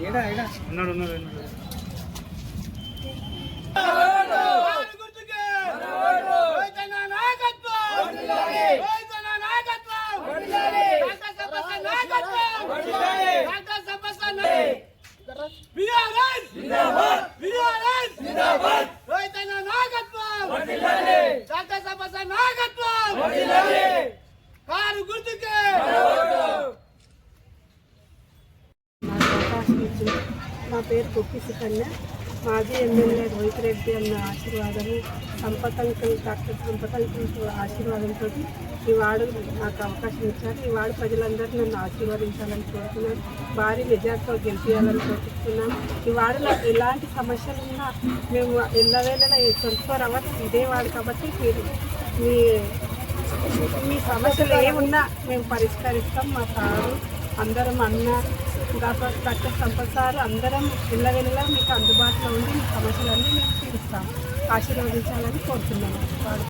ఏడా ఏడా ఉన్నాడు ఉన్నాడు ఉన్నాడు కారు గుర్తుకే నాకు అవకాశం నా పేరు కుక్కి సుకన్య. మాజీ ఎమ్మెల్యే రోహిత్ రెడ్డి అన్న ఆశీర్వాదము Sampath uncle doctor Sampath uncle ఆశీర్వాదంతో ఈ వాడు నాకు అవకాశం ఇచ్చారు. ఈ వార్డు ప్రజలందరూ నన్ను ఆశీర్వదించాలని కోరుతున్నాను. భారీ మెజార్టీతో గెలిపించాలని కోరుతున్నాను. ఈ వార్డులో ఎలాంటి సమస్యలు ఉన్నా మేము ఎల్లవేళ ట్వంటీ ఫోర్ అవర్స్ ఇదే వాడు కాబట్టి మీరు మీ మీ సమస్యలు ఏమున్నా మేము పరిష్కరిస్తాం. మా సారు అందరం అన్న డాక్టర్ డాక్టర్ సంపత్ సార్ అందరం ఇళ్ళ మీకు అందుబాటులో ఉండి మీ సమస్యలన్నీ మేము తీరుస్తాం. ఆశీర్వదించాలని కోరుతున్నాము